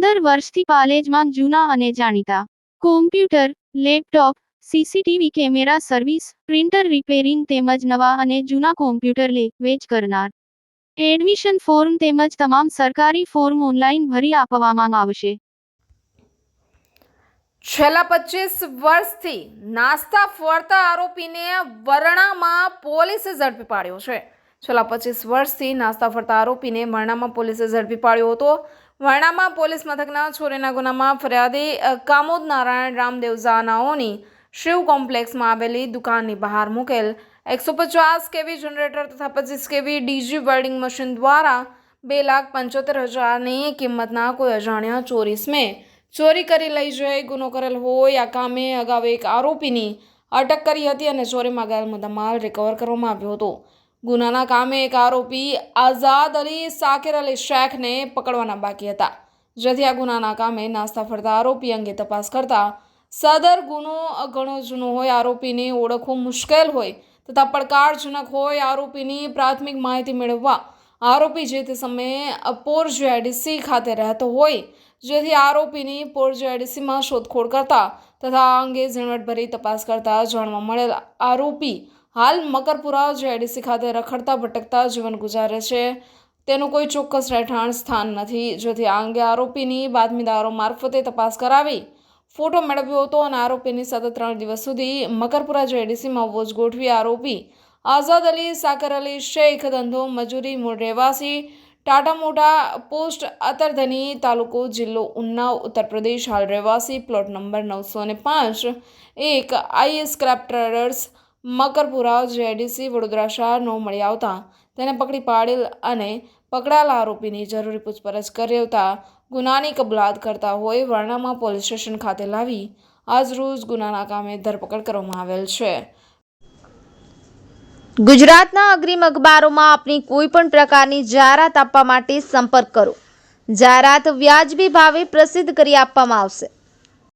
વર્ષથી પાલેજમાં જૂના અને જાણીતા. Computer laptop CCTV camera service printer repairing તેમજ નવા અને જૂના કોમ્પ્યુટર લે, વેચ કરનાર. એડમિશન ફોર્મ તેમજ તમામ સરકારી ફોર્મ ઓનલાઈન ભરી આપવામાં આવશે. છેલ્લા પચીસ વર્ષથી નાસ્તા ફરતા આરોપીને વરણામાં પોલીસે ઝડપી પાડ્યો છે. છેલ્લા પચીસ વર્ષથી નાસ્તા ફરતા આરોપીને વરણામાં પોલીસે ઝડપી પાડ્યો હતો. વરણામાં પોલીસ મથકના ચોરીના ગુનામાં ફરિયાદી કામોદ નારાયણ રામદેવ ઝાનાઓની શિવ કોમ્પ્લેક્સમાં આવેલી દુકાનની બહાર મૂકેલ. એકસો પચાસ કેવી જનરેટર તથા પચીસ કેવી ડીજી વેલ્ડિંગ મશીન દ્વારા બે લાખ પંચોતેર હજારની કિંમતના કોઈ અજાણ્યા ચોરીસમે ચોરી કરી લઈ જઈ ગુનો કરેલ હોય આ કામે અગાઉ એક આરોપીની અટક કરી હતી અને ચોરીમાં ગયેલ મુદ્દામાલ રિકવર કરવામાં આવ્યો હતો. ગુનાના કામે એક આરોપી આઝાદ અલી સાકિર અલી શેખને પકડવાના બાકી હતા. જેથી આ ગુનાના કામે નાસ્તા ફરતા આરોપી અંગે તપાસ કરતા સદર ગુનો ઘણો જૂનો હોય, આરોપીને ઓળખવું મુશ્કેલ હોય તથા પડકારજનક હોય આરોપીની પ્રાથમિક માહિતી મેળવવા આરોપી જે તે સમયે પોર જેડીસી ખાતે રહેતો હોય, જેથી આરોપીની પોર જેડીસીમાં શોધખોળ કરતા તથા આ અંગે ઝીણવટભરી તપાસ કરતા જાણવા મળેલ આરોપી હાલ મકરપુરા જેડીસી ખાતે રખડતા ભટકતા જીવન ગુજારે છે. તેનું કોઈ ચોક્કસ રહેઠાણ સ્થાન નથી. જેથી આ અંગે આરોપીની બાતમીદારો મારફતે તપાસ કરાવી ફોટો મેળવ્યો હતો અને આરોપીની સતત ત્રણ દિવસ સુધી મકરપુરા જેડીસીમાં વોચ ગોઠવી આરોપી આઝાદ અલી, સાકર અલી, શેખ ધંધો, મજૂરી, મૂળ રહેવાસી, ટાટા મોટા પોસ્ટ, અતરધની તાલુકો, જિલ્લો ઉન્નાવ, ઉત્તર પ્રદેશ, હાલ રહેવાસી, પ્લોટ નંબર નવસો ને પાંચ, એક IS craft traders Makarpura JDC Vadodara શહેરનો મળી આવતા તેને પકડી પાડેલ અને પકડાયેલા આરોપીની જરૂરી પૂછપરછ કરાવતા ગુનાની કબૂલાત કરતા હોય વર્ણામાં પોલીસ સ્ટેશન ખાતે લાવી આજરોજ ગુનાના કામે ધરપકડ કરવામાં આવેલ છે. ગુજરાતના અગ્રીમ અખબારોમાં આપની કોઈ પણ પ્રકારની જાહેરાત આપવા માટે સંપર્ક કરો. જાહેરાત વ્યાજબી ભાવે પ્રસિદ્ધ કરી આપવામાં આવશે.